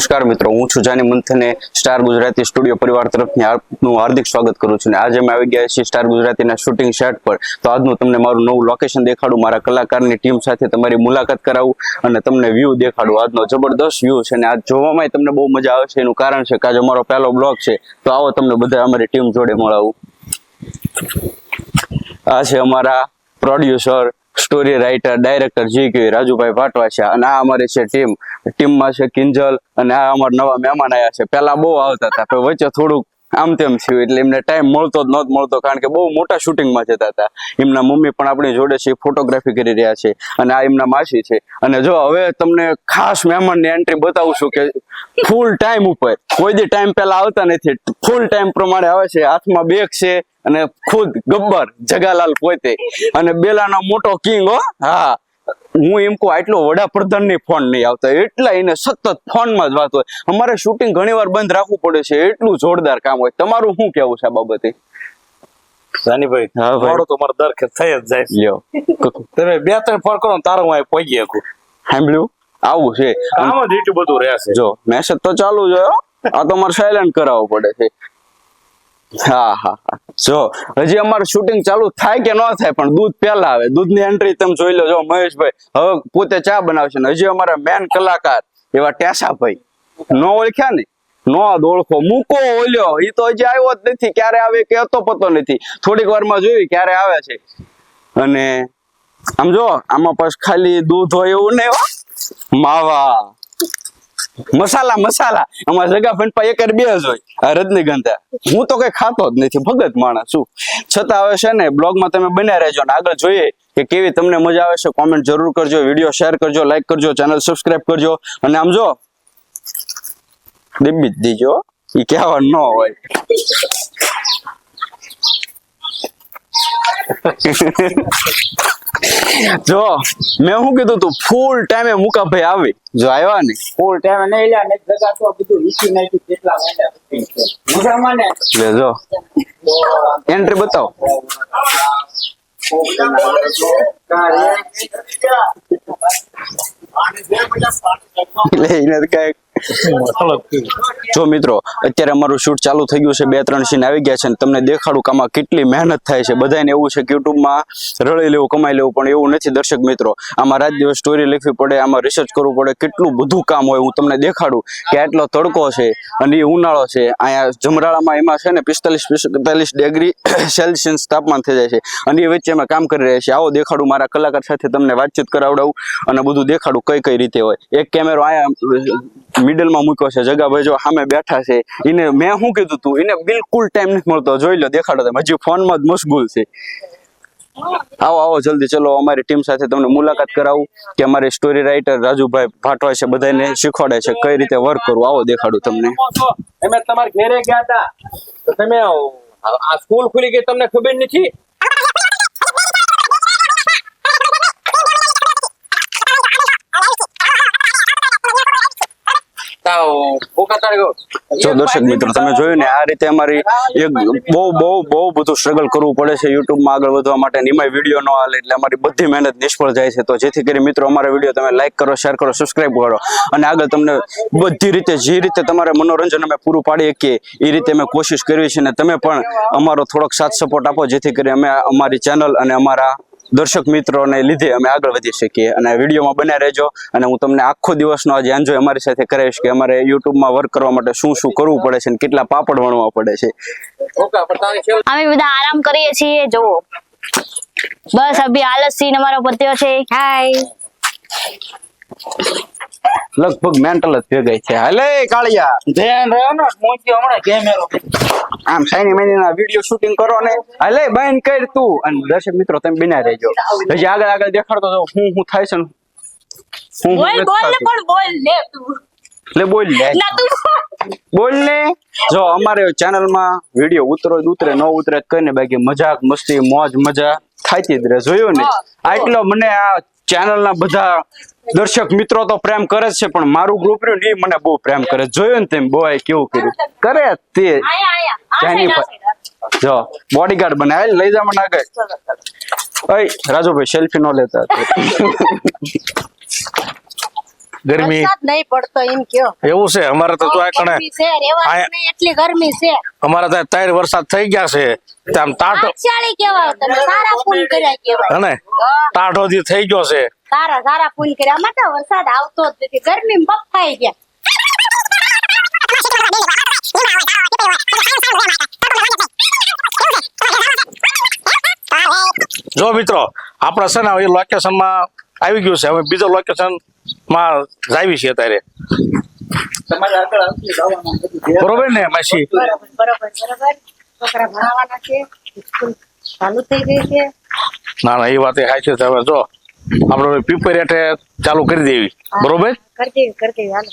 નમસ્કાર મિત્રો, હું છું જાની મંથને સ્ટાર ગુજરાતી સ્ટુડિયો પરિવાર તરફથી આપનું હાર્દિક સ્વાગત કરું છું અને આજે અમે આવી ગયા છીએ સ્ટાર ગુજરાતીના શૂટિંગ સેટ પર. તો આજનું તમને મારું નવું લોકેશન દેખાડું, મારા કલાકારની ટીમ સાથે તમારી મુલાકાત કરાવું અને તમને વ્યૂ દેખાડું. આજનો જબરદસ્ત વ્યૂ છે અને આજ જોવામાં તમને બહુ મજા આવે છે એનું કારણ છે કે આજે અમારો પહેલો બ્લોગ છે. તો આવો તમને બધા અમારી ટીમ જોડે મળાવું. આ છે અમારા producer story writer director G K Rajubhai Bhatva છે. અને આ અમારી છે ટીમ ટીમમાં છે કિંજલ અને આ અમારા નવા મહેમાન આવ્યા છે. પહેલા બહુ આવતા હતા વચ્ચે થોડુંક આમ તેમ થયું. એટલે એમને ટાઈમ મળતો જ નહોતો મળતો, કારણ કે બહુ મોટા શૂટિંગમાં જતા હતા. એમના મમ્મી પણ આપણી જોડે છે ફોટોગ્રાફી કરી રહ્યા છે. અને આ એમના માસી છે. અને જો હવે તમને ખાસ મહેમાનની એન્ટ્રી બતાવું છું કે ફૂલ ટાઈમ ઉપર. કોઈ દી ટાઈમ પહેલા આવતા નથી. ફૂલ ટાઈમ પ્રમાણે આવે છે, હાથમાં બેગ છે અને ખુદ ગબ્બર જગાલાલ પોતે. અને બેલાનો મોટો કિંગ હો. હા. હું એમ કહું આટલો વડાપ્રધાનની ફોન નહીં આવતા. એટલા એને સતત ફોનમાં જ વાત હોય. અમારે શૂટિંગ ઘણી બંધ રાખવું પડે છે. એટલું જોરદાર કામ હોય. તમારું શું કેવું છે આ બાબતે? સાનીભાઈ તો મારે દર થઈ જ જાય. લ્યો. તમે બે ત્રણ ફોન કરો તારો હું અહીં પહોંચી શકું. સાંભળ્યું? આવું છે. અને જ એટલું બધું રહેશે જો મેસેજ તો ચાલુ જ. આ તો મારે સાયલેન્ટ કરાવવો પડે છે. હા હા જો, હજી અમારું શૂટિંગ ચાલુ થાય કે ન થાય, પણ દૂધ પહેલા આવે. દૂધની એન્ટ્રી તમે જોઈ લો જો મહેશભાઈ. હવે પોતે ચા બનાવશે ને હજી અમારા મેન કલાકાર એવા ટેસાભાઈ. નો ઓળખ્યા ને? નો જ ઓળખો. મૂકો ઓલ્યો. એ તો હજી આવ્યો જ નથી. ક્યારે આવે કે હતો પતો નથી. થોડીક વારમાં જોયું ક્યારે આવે છે. અને આમ આમાં પછી ખાલી દૂધ હોય એવું નહીં માવા. મસાલા મસાલા. અમારા જગા ફંડપા એક બે જ હોય. આ રજનીગંધા હું તો કઈ ખાતો જ નથી, ભગત માણસ છું. છતાં હવે છે ને, બ્લોગમાં તમે બન્યા રહેજો ને આગળ જોઈએ કે કેવી તમને મજા આવે છે. કોમેન્ટ જરૂર કરજો, વીડિયો શેર કરજો લાઈક કરજો ચેનલ સબસ્ક્રાઈબ કરજો. અને આમ જો દીબી દીજો એ કહેવા ન હોય. જો મેં શું કીધું તું? ફૂલ ટાઈમે મુકાભાઈ આવી. જો આવ્યા ને? ફૂલ ટાઈમે નહીં લ્યા ને જગા તો બધું વીસી નાખ્યું કેટલા મહિના છે ને? લે જો. એન્ટ્રી બતાવો. એને તો કાંઈક જો મિત્રો, અત્યારે અમારું શૂટ ચાલુ થઈ ગયું છે, બે ત્રણ સીન આવી ગયા છે અને તમને દેખાડું કે આમાં કેટલી મહેનત થાય છે. બધાને એવું છે કે યુટ્યુબમાં રળી લેવું, કમાઈ લેવું, પણ એવું નથી. દર્શક મિત્રો, આમાં રાત દિવસ સ્ટોરી લખવી પડે, આમાં રિસર્ચ કરવું પડે, કેટલું બધું કામ હોય હું તમને દેખાડું કે આટલો તડકો છે અને એ ઉનાળો છે. અહીંયા જમરાળામાં એમાં છે ને પિસ્તાલીસ પિસ્તાલીસ ડિગ્રી સેલ્સિયસ તાપમાન થઈ જાય છે અને એ વચ્ચે અમે કામ કરી રહ્યા છીએ આવો દેખાડું મારા કલાકાર સાથે તમને વાતચીત કરાવડાવું અને બધું દેખાડું કઈ કઈ રીતે હોય. એક કેમેરો આયા મિડલમાં મૂક્યો છે. જગાભાઈ જો સામે બેઠા છે. એને મેં શું કીધું તું? એને બિલકુલ ટાઈમ નથી મળતો. જોઈ લો, દેખાડો તમે. હજી ફોનમાં જ મશગુલ છે. આવો આવો, જલ્દી ચલો. અમારી ટીમ સાથે તમને મુલાકાત કરાવું કે અમારી સ્ટોરી રાઇટર રાજુભાઈ ભાટવા છે બધાને શીખવાડે છે કઈ રીતે વર્ક કરવું. આવો, દેખાડું તમને. તમે તમારા ઘેરે ગયા હતા. તમે આ સ્કૂલ ખુલી ગઈ, તમને ખબર નથી તાવ ભૂખા તારે ગયો. જો દર્શક મિત્રો તમે જોયું ને આ રીતે અમારી એક બહુ બહુ બહુ બધું સ્ટ્રગલ કરવું પડે છે યુટ્યુબમાં આગળ વધવા માટે અને વીડિયો ન હાલે એટલે અમારી બધી મહેનત નિષ્ફળ જાય છે. તો જેથી કરી મિત્રો અમારા વીડિયો તમે લાઈક કરો શેર કરો સબસ્ક્રાઇબ કરો અને આગળ તમને બધી રીતે જે રીતે તમારે મનોરંજન અમે પૂરું પાડી શકીએ એ રીતે અમે કોશિશ કરવી છે અને તમે પણ અમારો થોડોક સાથ સપોર્ટ આપો જેથી કરી અમે અમારી ચેનલ અને અમારા દર્શક મિત્રોને લીધે અમે આગળ વધી શકીએ અને વિડીયોમાં બન્યા રહેજો અને હું તમને આખો દિવસનો આજે એન્જોય અમારી સાથે કરાવીશ કે અમારે યુટ્યુબમાં વર્ક કરવા માટે શું શું કરવું પડે છે અને કેટલા પાપડ વણવા પડે છે. અમે બધા આરામ કરીએ છીએ જુઓ. બસ અભી આલસ સીન અમારો પત્યો છે. હાય લગભગ મેન્ટલ જ ભેગાઈ છે. હલે કાળિયા. ધ્યાન રહ્યો ને મોંઘી હમણાં કેમેરો આમ સાઈની મહિના વીડિયો શૂટિંગ કરો ને. હલે બંધ કર તું. અને દર્શક મિત્રો તમે બિના રહેજો. હજી આગળ આગળ દેખાડતો તો હું હું થાય છે ને? હું બોલ બોલ ને પણ બોલ લે તું. લે બોલ લે. ના તું બોલ. ને. જો અમારે ચેનલમાં વીડિયો ઉતરો જ ઉતરે ન ઉતરે કઈ ને બાકી મજાક મસ્તી મોજ મજા થાતી જ રહે. જોયું ને? આટલો મને આ ચેનલ ના બધા દર્શક મિત્રો તો પ્રેમ કરે જ છે પણ મારું ગ્રુપ રહ્યું ને ઈ મને બહુ પ્રેમ કરે. જોયું ને તેમ બોય કેવું કર્યું? કરે તે. પર- જો બોડીગાર્ડ બને હાલ લઈ જા મને આગળ. ઓય રાજુભાઈ સેલ્ફી નો લેતા. ગરમી. નહીં પડતો એમ કયો. એવું છે અમારે તો આ કણે એટલી ગરમી છે. અમારે ત્યાં ત્રણ વરસાદ થઈ ગયા છે ત્યાં તાટો કેવાય તમે સારા ફૂલ કર્યા કેવા હને? તાટો દી થઈ ગયો છે. સારા સારા ફૂલ કર્યા. આમાં તો વરસાદ આવતો જ નથી. ગરમી બફાઈ ગયા. જો મિત્રો આપણા છે ને એ લોકેશનમાં આવી ગયું છે. અમે બીજો લોકેશનમાં જાવી છીએ અત્યારે. બરોબર ને માસી? ના ના એ વાત એ સાચી છે. હવે જો આપણે પીપર હેઠે ચાલુ કરી દેવી. બરોબર? કરતી કરતી હાલો.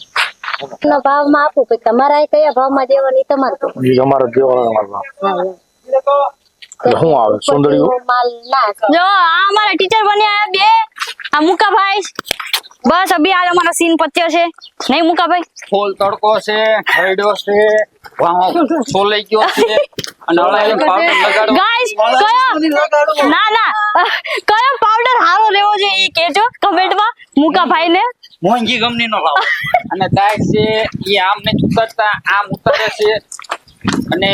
નો ભાવમાં આપું તમારા કયા ભાવમાં દેવાની તમારે તમારો અમારે શું આવે? સુંદરીઓ? જો આ અમારા ટીચર બન્યા બે. આ મુકાભાઈ. બસ અભી આ અમારો સીન પત્યો છે. નહીં મુકાભાઈ? ફૂલ તડકો છે ખરડ્યો છે વાહ, સોલાઈ ગયો છે. અને પાવડર લગાડો. ગાઈસ કયો? ના ના. કયો પાવડર હારો લેવો છે એ કહેજો કમેન્ટમાં મુકાભાઈ ને મોંઘી ગમની નો લાવો. અને ગાઈસ છે એ આમ ને ઉતરતા આમ ઉતારે છે. અને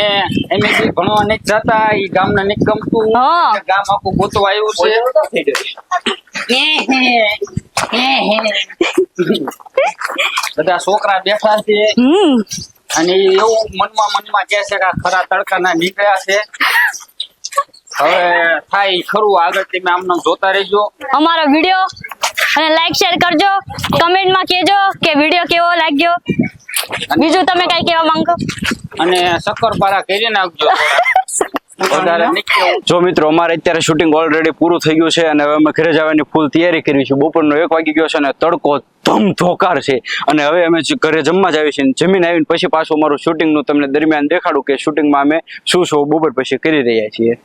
એમ બી ઘણો અનેક જતા ઈ ગામને અનેક ગમતું. ગામ આખું ગોતવા આવ્યું છે. બધા છોકરા બેઠા છે. અને એવું મનમાં મનમાં કહે છે કે ખરા તડકાના નીકળ્યા છે. હવે થાય ખરું આગળ તમે આમને જોતા રહેજો. અમારો વિડિયો અને લાઈક શેર કરજો. કમેન્ટમાં કહેજો કે વિડિયો કેવો લાગ્યો. બીજું તમે કઈ કહેવા માંગો? અને શક્કરપારા કરી નાખજો. જો મિત્રો અમારે અત્યારે શૂટિંગ ઓલરેડી પૂરું થઈ ગયું છે અને હવે અમે ઘરે જવાની ફૂલ તૈયારી કરી છે. બપોરનો એક વાગી ગયો છે અને તડકો ધમ ધોકાર છે. અને હવે અમે ઘરે જમવા જ છીએ. જમીન આવીને પછી પાછું અમારું શૂટિંગનું તમને દરમિયાન દેખાડું કે શૂટિંગમાં અમે શું શું બપોર પછી કરી રહ્યા છીએ.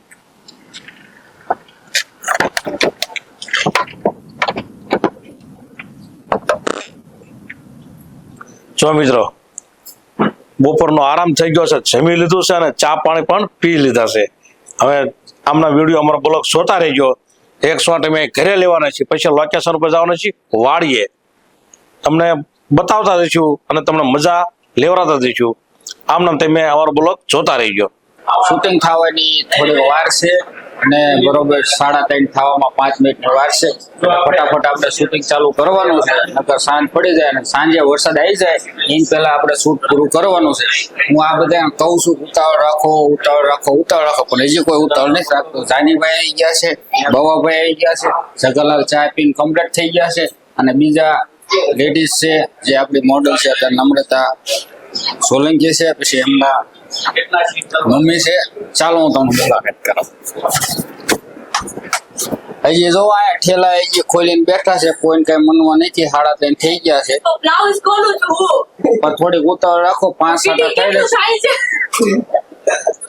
જો મિત્રો, બપોરનો આરામ થઈ ગયો છે, જમી લીધું છે અને ચા પાણી પણ પી લીધા છે. હવે આમના વીડિયો અમારો બ્લોગ જોતા રહેજો. એક શોટ અમે ઘરે લેવાના છીએ. પછી લોકેશન ઉપર જવાના છીએ. વાડીએ. તમને બતાવતા દઈશું અને તમને મજા લેવડાતા દઈશું આમ નામ તમે અમારો બ્લોગ જોતા રહેજો. શૂટિંગ થવાની થોડી વાર છે. અને બરોબર સાડા ત્રણ થવામાં પાંચ મિનિટ વાર છે. ફટાફટ આપણે શૂટિંગ ચાલુ કરવાનું છે. નકર સાંજ પડી જાય અને સાંજે વરસાદ આવી જાય એમ પહેલા આપણે શૂટ પૂરું કરવાનું છે. હું આ બધા કહું છું, ઉતાવળ રાખો ઉતાવળ રાખો ઉતાવળ રાખો, પણ હજી કોઈ ઉતાવળ નથી રાખતો. જાનીભાઈ આવી ગયા છે, બવાભાઈ આવી ગયા છે, જગલાલ ચા પીને કમ્પ્લીટ થઈ ગયા છે. અને બીજા લેડીઝ છે, જે આપણી મોડલ છે, અત્યારે નમ્રતા સોલંકી છે પછી એમના મમ્મી છે. ચાલો હું તમને મુલાકાત કરાવું. હજી જો આ ઠેલા હજી ખોલીને બેઠા છે કોઈને કઈ મનમાં નથી સાડા ત્રણ થઈ ગયા છે. પણ થોડીક ઉતાવળ રાખો પાંચ સાડા થઈ છે?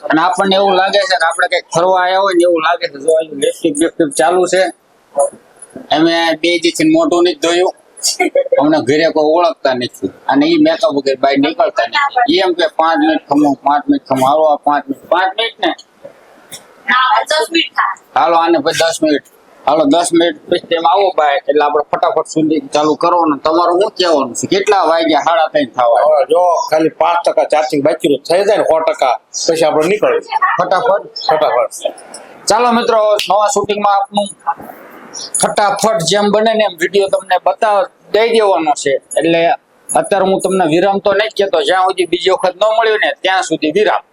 અને આપણને એવું લાગે છે કે આપણે કંઈક ફરવા આવ્યા હોય ને એવું લાગે છે જો લેપટીપ બેપટીપ ચાલુ છે. અમે બે દીથી મોટું નથી ધોયું. અમને ઘરે કોઈ ઓળખતા નથી. અને એ મેકઅપ વગર બહાર નીકળતા નથી. એમ કે પાંચ મિનિટ ખમો પાંચ મિનિટ ખમો હાલો આ પાંચ મિનિટ. પાંચ મિનિટ ને? હાલો આને પછી દસ મિનિટ. હાલો દસ મિનિટ પછી તેમ આવો ભાઈ એટલે આપણે ફટાફટ સુધી ચાલુ કરવાનું. તમારું શું કહેવાનું છે? કેટલા વાગ્યા સાડા ત્રણ થવા જો ખાલી પાંચ ટકા ચાર્જિંગ બાકી. થઈ જાય ને સો ટકા પછી આપણે નીકળીએ. ફટાફટ. ફટાફટ. ચાલો મિત્રો નવા શૂટિંગમાં આપનું ફટાફટ જેમ બને ને એમ વીડિયો તમને બતાવ દઈ દેવાનો છે. એટલે અત્યારે હું તમને વિરામ તો નહીં કહેતો, જ્યાં સુધી બીજી વખત ન મળ્યું ને, ત્યાં સુધી વિરામ.